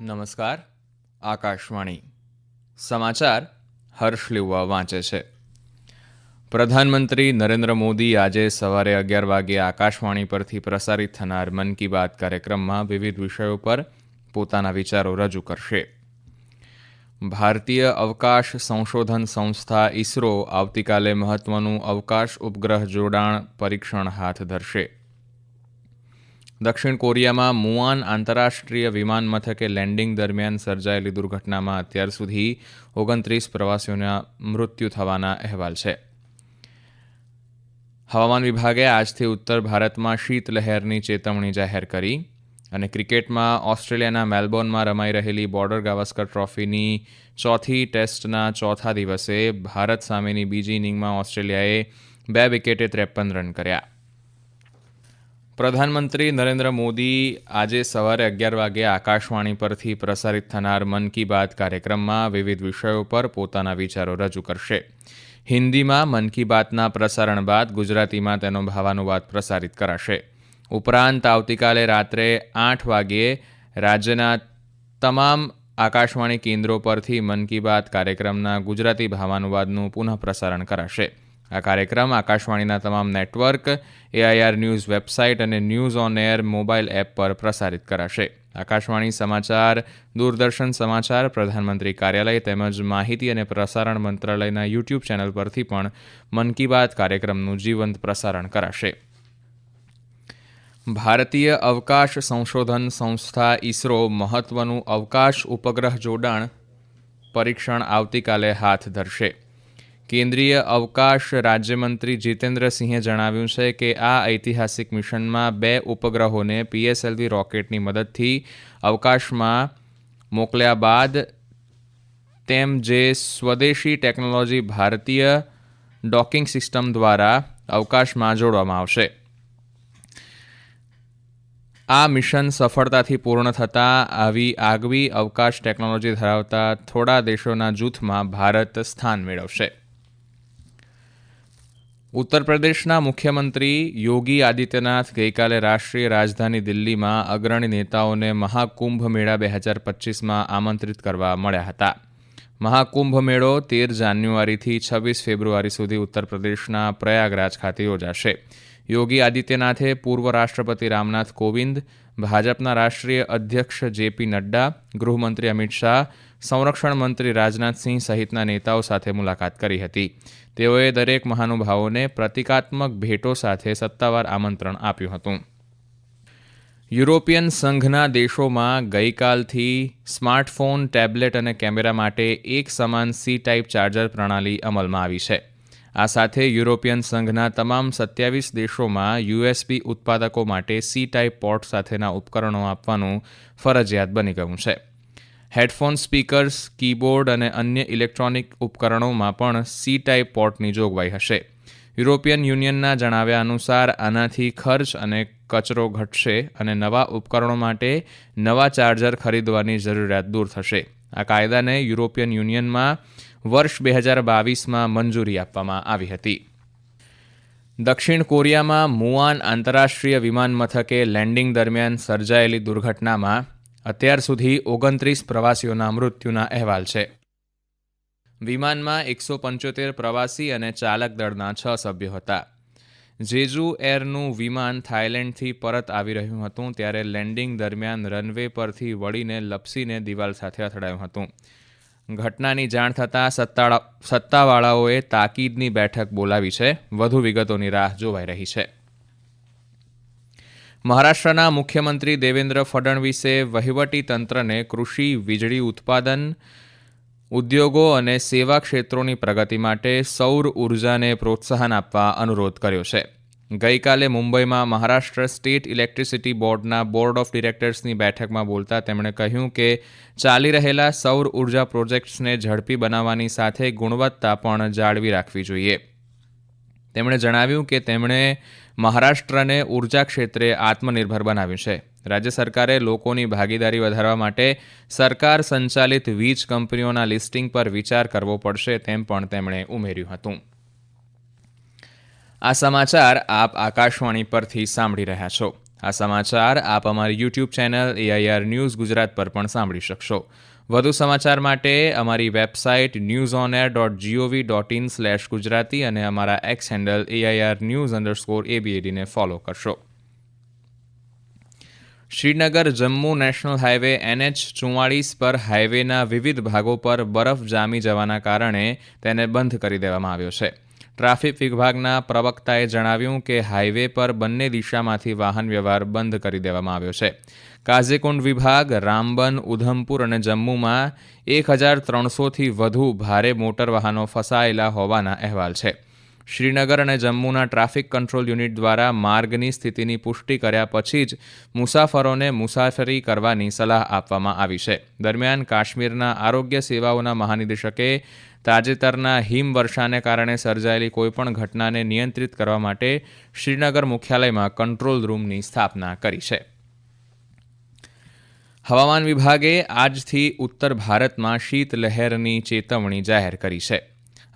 નમસ્કાર, આકાશવાણી. સમાચાર હર્ષ લીવા વાંચે છે. પ્રધાનમંત્રી નરેન્દ્ર મોદી આજે સવારે અગિયાર વાગે આકાશવાણી પરથી પ્રસારિત થનાર મન કી બાત કાર્યક્રમમાં વિવિધ વિષયો પર પોતાના વિચારો રજૂ કરશે. ભારતીય અવકાશ સંશોધન સંસ્થા ઇસરો આવતીકાલે મહત્વનું અવકાશ ઉપગ્રહ જોડાણ પરીક્ષણ હાથ ધરશે. દક્ષિણ કોરિયામાં મુઆન આંતરરાષ્ટ્રીય વિમાન મથકે લેન્ડિંગ દરમિયાન સર્જાયેલી દુર્ઘટનામાં અત્યાર સુધી ઓગણત્રીસ પ્રવાસીઓના મૃત્યુ થવાના અહેવાલ છે. હવામાન વિભાગે આજથી ઉત્તર ભારતમાં શીતલહેરની ચેતવણી જાહેર કરી અને ક્રિકેટમાં ઓસ્ટ્રેલિયાના મેલબોર્નમાં રમાઈ રહેલી બોર્ડર ગાવસ્કર ટ્રોફીની ચોથી ટેસ્ટના ચોથા દિવસે ભારત સામેની બીજી ઇનિંગમાં ઓસ્ટ્રેલિયાએ બે વિકેટે ત્રેપન રન કર્યા. પ્રધાનમંત્રી નરેન્દ્ર મોદી આજે સવારે અગિયાર વાગે આકાશવાણી પરથી પ્રસારિત થનાર મન કી બાત કાર્યક્રમમાં વિવિધ વિષયો પર પોતાના વિચારો રજૂ કરશે. હિન્દીમાં મન કી બાતના પ્રસારણ બાદ ગુજરાતીમાં તેનો ભાવાનુવાદ પ્રસારિત કરાશે. ઉપરાંત આવતીકાલે રાત્રે આઠ વાગ્યે રાજ્યના તમામ આકાશવાણી કેન્દ્રો પરથી મન કી બાત કાર્યક્રમના ગુજરાતી ભાવાનુવાદનું પુનઃ પ્રસારણ કરાશે. આ કાર્યક્રમ આકાશવાણીના તમામ નેટવર્ક એઆઈઆર ન્યૂઝ વેબસાઇટ અને news on air mobile app પર પ્રસારિત કરાશે. આકાશવાણી સમાચાર, દૂરદર્શન સમાચાર, પ્રધાનમંત્રી કાર્યાલય તેમજ માહિતી અને પ્રસારણ મંત્રાલયના યુટ્યુબ ચેનલ પરથી પણ મન કી બાત કાર્યક્રમનું જીવંત પ્રસારણ કરાશે. ભારતીય અવકાશ સંશોધન સંસ્થા ઇસરો મહત્વનું અવકાશ ઉપગ્રહ જોડાણ પરીક્ષણ આવતીકાલે હાથ ધરશે. કેન્દ્રીય અવકાશ રાજ્યમંત્રી જીતેન્દ્રસિંહે જણાવ્યું છે કે આ ઐતિહાસિક મિશનમાં બે ઉપગ્રહોને પીએસએલવી રોકેટની મદદથી અવકાશમાં મોકલ્યા બાદ તેમ જે સ્વદેશી ટેકનોલોજી ભારતીય ડોકિંગ સિસ્ટમ દ્વારા અવકાશમાં જોડવામાં આવશે. આ મિશન સફળતાથી પૂર્ણ થતાં આવી આગવી અવકાશ ટેકનોલોજી ધરાવતા થોડા દેશોના જૂથમાં ભારત સ્થાન મેળવશે. ઉત્તર પ્રદેશના મુખ્યમંત્રી યોગી આદિત્યનાથ ગઈકાલે રાષ્ટ્રીય રાજધાની દિલ્હીમાં અગ્રણી નેતાઓને મહાકુંભ મેળા બે હજાર પચીસમાં આમંત્રિત કરવા મળ્યા હતા. મહાકુંભ મેળો તેર જાન્યુઆરીથી છવ્વીસ ફેબ્રુઆરી સુધી ઉત્તર પ્રદેશના પ્રયાગરાજ ખાતે યોજાશે. યોગી આદિત્યનાથે પૂર્વ રાષ્ટ્રપતિ રામનાથ કોવિંદ, ભાજપના રાષ્ટ્રીય અધ્યક્ષ જેપી નડ્ડા, ગૃહમંત્રી અમિત શાહ સંરક્ષણ મંત્રી રાજનાથસિંહ સહિતના નેતાઓ સાથે મુલાકાત કરી હતી. તેઓએ દરેક મહાનુભાવોને પ્રતિકાત્મક ભેટો સાથે સત્તાવાર આમંત્રણ આપ્યું હતું. યુરોપિયન સંઘના દેશોમાં ગઈકાલથી સ્માર્ટફોન, ટેબ્લેટ અને કેમેરા માટે એક સમાન સી ટાઈપ ચાર્જર પ્રણાલી અમલમાં આવી છે. આ સાથે યુરોપિયન સંઘના તમામ સત્યાવીસ દેશોમાં યુએસબી ઉત્પાદકો માટે સી ટાઈપ પોર્ટ સાથેના ઉપકરણો આપવાનું ફરજિયાત બની ગયું છે. હેડફોન સ્પીકર્સ, કીબોર્ડ અને અન્ય ઇલેક્ટ્રોનિક ઉપકરણોમાં પણ સી ટાઈપ પોર્ટની જોગવાઈ હશે. યુરોપિયન યુનિયનના જણાવ્યા અનુસાર, આનાથી ખર્ચ અને કચરો ઘટશે અને નવા ઉપકરણો માટે નવા ચાર્જર ખરીદવાની જરૂરિયાત દૂર થશે. આ કાયદાને યુરોપિયન યુનિયનમાં વર્ષ બે હજાર બાવીસમાં મંજૂરી આપવામાં આવી હતી. દક્ષિણ કોરિયામાં મુઆન આંતરરાષ્ટ્રીય વિમાન મથકે લેન્ડિંગ દરમિયાન સર્જાયેલી દુર્ઘટનામાં અત્યાર સુધી ઓગણત્રીસ પ્રવાસીઓના મૃત્યુના અહેવાલ છે. વિમાનમાં એકસો પંચોતેર પ્રવાસી અને ચાલક દળના છ સભ્યો હતા. જેજુ એરનું વિમાન થાઇલેન્ડથી પરત આવી રહ્યું હતું ત્યારે લેન્ડિંગ દરમિયાન રનવે પરથી વળીને લપસીને દિવાલ સાથે અથડાયું હતું. ઘટનાની જાણ થતાં સત્તાવાળાઓએ તાકીદની બેઠક બોલાવી છે. વધુ વિગતોની રાહ જોવાઈ રહી છે. મહારાષ્ટ્રના મુખ્યમંત્રી દેવેન્દ્ર ફડણવીસે વહીવટી તંત્રને કૃષિ, વીજળી ઉત્પાદન, ઉદ્યોગો અને સેવા ક્ષેત્રોની પ્રગતિ માટે સૌર ઉર્જાને પ્રોત્સાહન આપવા અનુરોધ કર્યો છે. ગઈકાલે મુંબઈમાં મહારાષ્ટ્ર સ્ટેટ ઇલેક્ટ્રિસિટી બોર્ડના બોર્ડ ઓફ ડિરેક્ટર્સની બેઠકમાં બોલતા તેમણે કહ્યું કે ચાલી રહેલા સૌર ઊર્જા પ્રોજેક્ટ્સને ઝડપી બનાવવાની સાથે ગુણવત્તા પણ જાળવી રાખવી જોઈએ. તેમણે જણાવ્યું કે તેમણે મહારાષ્ટ્રને ઊર્જા ક્ષેત્રે આત્મનિર્ભર બનાવ્યું છે. રાજ્ય સરકારે લોકોની ભાગીદારી વધારવા માટે સરકાર સંચાલિત વીજ કંપનીઓના લિસ્ટિંગ પર વિચાર કરવો પડશે તેમ પણ તેમણે ઉમેર્યું હતું. આ સમાચાર આપ આકાશવાણી પરથી સાંભળી રહ્યા છો. આ સમાચાર આપ અમારી YouTube channel AIR news Gujarat પર પણ સાંભળી શકશો. વધુ સમાચાર માટે અમારી website news on air dot gov dot in slash Gujarati અને અમારા X handle AIR news underscore એબીએડીને follow કરશો. Srinagar Jammu national highway NH ચુમ્માળીસ પર હાઈવેના વિવિધ ભાગો પર બરફ જામી જવાના કારણે તેને બંધ કરી દેવામાં આવ્યો છે. ટ્રાફિક વિભાગના પ્રવક્તાએ જણાવ્યું કે હાઈવે પર બંને દિશામાંથી વાહન વ્યવહાર બંધ કરી દેવામાં આવ્યો છે. કાઝીકુંડ વિભાગ, રામબન, ઉધમપુર અને જમ્મુમાં એક હજાર ત્રણસોથી વધુ ભારે મોટર વાહનો ફસાયેલા હોવાના અહેવાલ છે. શ્રીનગર અને જમ્મુના ટ્રાફિક કંટ્રોલ યુનિટ દ્વારા માર્ગની સ્થિતિની પુષ્ટિ કર્યા પછી જ મુસાફરોને મુસાફરી કરવાની સલાહ આપવામાં આવી છે. દરમિયાન કાશ્મીરના આરોગ્ય સેવાઓના મહાનિદેશકે તાજેતરના હિમવર્ષાને કારણે સર્જાયેલી કોઈપણ ઘટનાને નિયંત્રિત કરવા માટે શ્રીનગર મુખ્યાલયમાં કંટ્રોલ રૂમની સ્થાપના કરી છે. હવામાન વિભાગે આજથી ઉત્તર ભારતમાં શીતલહેરની ચેતવણી જાહેર કરી છે.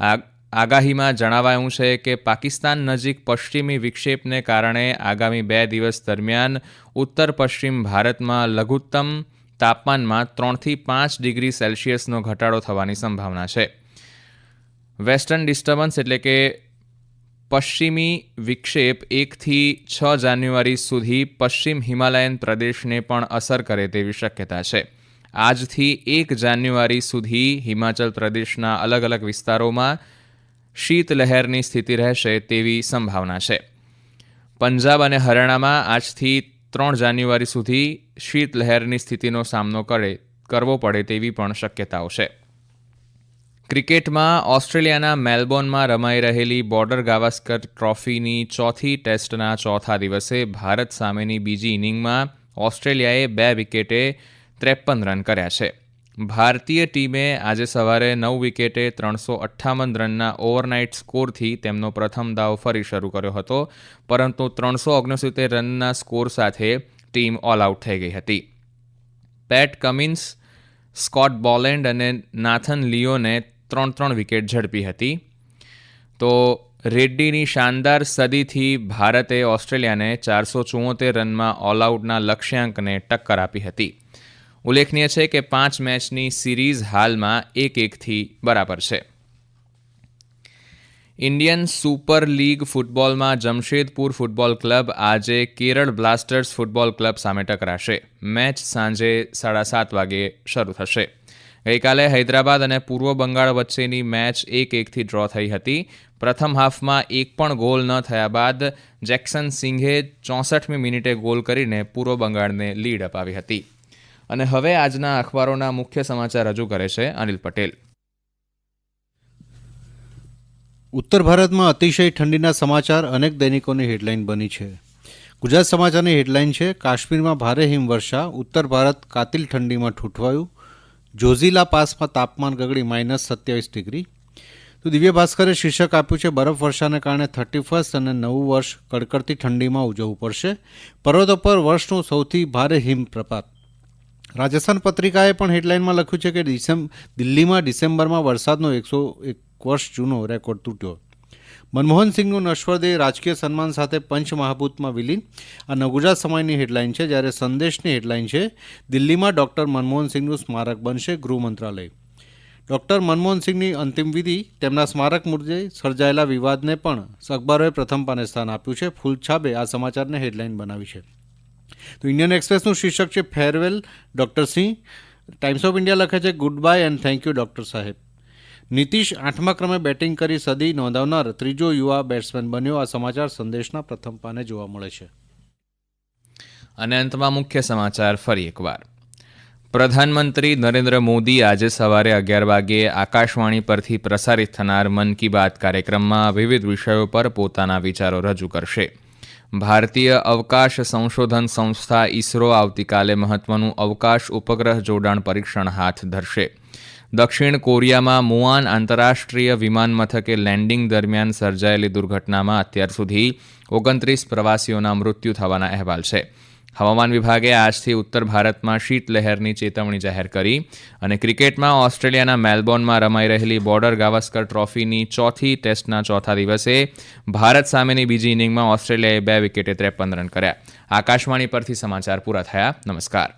આ આગાહીમાં જણાવાયું છે કે પાકિસ્તાન નજીક પશ્ચિમી વિક્ષેપને કારણે આગામી બે દિવસ દરમિયાન ઉત્તર પશ્ચિમ ભારતમાં લઘુત્તમ તાપમાનમાં ત્રણથી પાંચ ડિગ્રી સેલ્સિયસનો ઘટાડો થવાની સંભાવના છે. વેસ્ટર્ન ડિસ્ટર્બન્સ એટલે કે પશ્ચિમી વિક્ષેપ એકથી છ જાન્યુઆરી સુધી પશ્ચિમ હિમાલયન પ્રદેશને પણ અસર કરે તેવી શક્યતા છે. આજથી એક જાન્યુઆરી સુધી હિમાચલ પ્રદેશના અલગ અલગ વિસ્તારોમાં શીતલહેરની સ્થિતિ રહેશે તેવી સંભાવના છે. પંજાબ અને હરિયાણામાં આજથી ત્રણ જાન્યુઆરી સુધી શીતલહેરની સ્થિતિનો સામનો કરે, કરવો પડે તેવી પણ શક્યતાઓ છે. ક્રિકેટમાં ઓસ્ટ્રેલિયાના મેલબોર્નમાં રમાઈ રહેલી બોર્ડર ગાવસ્કર ટ્રોફીની ચોથી ટેસ્ટના ચોથા દિવસે ભારત સામેની બીજી ઇનિંગમાં ઓસ્ટ્રેલિયાએ બે વિકેટે ત્રેપન રન કર્યા છે. ભારતીય ટીમે આજે સવારે નવ વિકેટે ત્રણસો અઠ્ઠાવન રનના ઓવરનાઇટ સ્કોરથી તેમનો પ્રથમ દાવ ફરી શરૂ કર્યો હતો, પરંતુ ત્રણસો ઓગણસિત્તેર રનના સ્કોર સાથે ટીમ ઓલ આઉટ થઈ ગઈ હતી. પેટ કમિન્સ, સ્કોટ બોલેન્ડ અને નાથન લિયોને ત્રણ ત્રણ વિકેટ ઝડપી હતી. તો રેડ્ડીની શાનદાર સદીથી ભારતે ઓસ્ટ્રેલિયાને ચારસો ચુંવોતેર રનમાં ઓલઆઉટના લક્ષ્યાંકને ટક્કર આપી હતી. ઉલ્લેખનીય છે કે પાંચ મેચની સિરીઝ હાલમાં એક એકથી બરાબર છે. ઇન્ડિયન સુપર લીગ ફૂટબોલમાં જમશેદપુર ફૂટબોલ ક્લબ આજે કેરળ બ્લાસ્ટર્સ ફૂટબોલ ક્લબ સામે ટકરાશે. મેચ સાંજે સાડા સાત વાગે શરૂ થશે. ગઈકાલે હૈદરાબાદ અને પૂર્વ બંગાળ વચ્ચેની મેચ એક એકથી ડ્રો થઈ હતી. પ્રથમ હાફમાં એક પણ ગોલ ન થયા બાદ જેક્સન સિંઘે ચોસઠમી મિનિટે ગોલ કરીને પૂર્વ બંગાળને લીડ અપાવી હતી. અને હવે આજના અખબારોના મુખ્ય સમાચાર રજૂ કરે છે અનિલ પટેલ. ઉત્તર ભારતમાં અતિશય ઠંડીના સમાચાર અનેક દૈનિકોની હેડલાઇન બની છે. ગુજરાત સમાચારની હેડલાઇન છે, કાશ્મીરમાં ભારે હિમવર્ષા, ઉત્તર ભારત કાતિલ ઠંડીમાં ઠૂંઠવાયું જોઝીલા પાસમાં તાપમાન ગગડી માઇનસ સત્યાવીસ ડિગ્રી. તો દિવ્ય ભાસ્કરે શીર્ષક આપ્યું છે, બરફ વર્ષાને કારણે થર્ટી ફર્સ્ટ અને નવું વર્ષ કડકડતી ઠંડીમાં ઉજવવું પડશે. પર્વતો પર વર્ષનું સૌથી ભારે હિમપ્રપાત. રાજસ્થાન પત્રિકાએ પણ હેડલાઇનમાં લખ્યું છે કે ડિસેમ્બ, દિલ્હીમાં ડિસેમ્બરમાં વરસાદનો એકસો એક વર્ષ જૂનો રેકોર્ડ તૂટ્યો. મનમોહન સિંહનું નશ્વરદેહ રાજકીય સન્માન સાથે પંચમહાભૂતમાં વિલીન. આ નવગુજરાત સમયની હેડલાઇન છે, જ્યારે સંદેશની હેડલાઇન છે, દિલ્હીમાં ડૉક્ટર મનમોહન સિંહનું સ્મારક બનશે ગૃહ મંત્રાલય. ડૉક્ટર મનમોહન સિંહની અંતિમ વિધિ, તેમના સ્મારક મુદ્દે સર્જાયેલા વિવાદને પણ અખબારોએ પ્રથમ પાને સ્થાન આપ્યું છે. ફૂલછાબે આ સમાચારને હેડલાઇન બનાવી છે. તો ઇન્ડિયન એક્સપ્રેસનું શીર્ષક છે, farewell doctor Singh. Times of India લખે છે goodbye and thank you doctor સાહેબ. નીતિશ આઠમા ક્રમે બેટિંગ કરી સદી નોંધાવનાર ત્રીજો યુવા બેટ્સમેન બન્યો. આ સમાચાર સંદેશના પ્રથમ પાને જોવા મળે છે. અને અંતમાં મુખ્ય સમાચાર ફરી એકવાર. પ્રધાનમંત્રી નરેન્દ્ર મોદી આજે સવારે અગિયાર વાગ્યે આકાશવાણી પરથી પ્રસારિત થનાર મન કી બાત કાર્યક્રમમાં વિવિધ વિષયો પર પોતાના વિચારો રજૂ કરશે. ભારતીય અવકાશ સંશોધન સંસ્થા ઇસરો આવતીકાલે મહત્વનું અવકાશ ઉપગ્રહ જોડાણ પરીક્ષણ હાથ ધરશે. દક્ષિણ કોરિયામાં મુઆન આંતરરાષ્ટ્રીય વિમાન મથકે લેન્ડિંગ દરમિયાન સર્જાયેલી દુર્ઘટનામાં અત્યાર સુધી ઓગણત્રીસ પ્રવાસીઓના મૃત્યુ થવાના અહેવાલ છે. હવામાન વિભાગે આજથી ઉત્તર ભારતમાં શીતલહેરની ચેતવણી જાહેર કરી અને ક્રિકેટમાં ઓસ્ટ્રેલિયાના મેલબોર્નમાં રમાઈ રહેલી બોર્ડર ગાવસ્કર ટ્રોફીની ચોથી ટેસ્ટના ચોથા દિવસે ભારત સામેની બીજી ઇનિંગમાં ઓસ્ટ્રેલિયાએ બે વિકેટે ત્રેપન રન કર્યા. આકાશવાણી પરથી સમાચાર પૂરા થયા. નમસ્કાર.